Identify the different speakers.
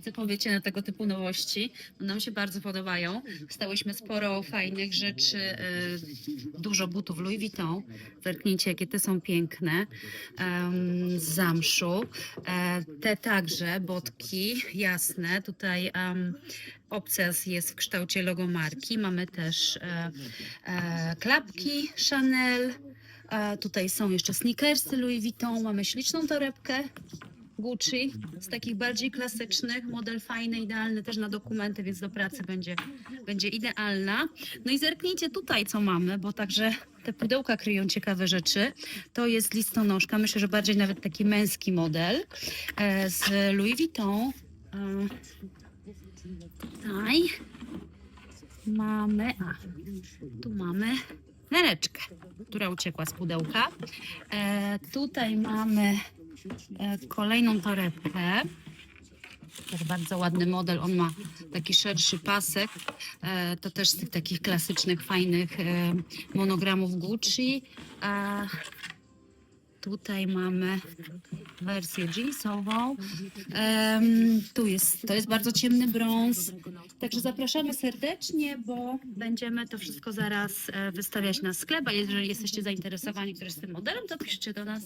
Speaker 1: I co powiecie na tego typu nowości? No, nam się bardzo podobają. Stałyśmy sporo fajnych rzeczy, e, dużo butów Louis Vuitton. Zerknijcie, jakie te są piękne. z zamszu. E, te także, botki jasne. Tutaj obcas jest w kształcie logo marki. Mamy też e, klapki Chanel. Tutaj są jeszcze sneakersy Louis Vuitton. Mamy śliczną torebkę Gucci z takich bardziej klasycznych. Model fajny, idealny też na dokumenty, więc do pracy będzie, będzie idealna. No i zerknijcie tutaj, co mamy, bo także te pudełka kryją ciekawe rzeczy. To jest listonoszka, myślę, że bardziej nawet taki męski model e, z Louis Vuitton. E, Tutaj mamy, a tu mamy nereczkę, która uciekła z pudełka. E, tutaj mamy kolejną torebkę. Też bardzo ładny model. On ma taki szerszy pasek. E, to też z tych takich klasycznych, fajnych e, monogramów Gucci. A tutaj mamy wersję jeansową. Tu jest, to jest bardzo ciemny brąz. Także zapraszamy serdecznie, bo będziemy to wszystko zaraz e, wystawiać na sklep. A jeżeli jesteście zainteresowani którymś z tym modelem, to piszcie do nas.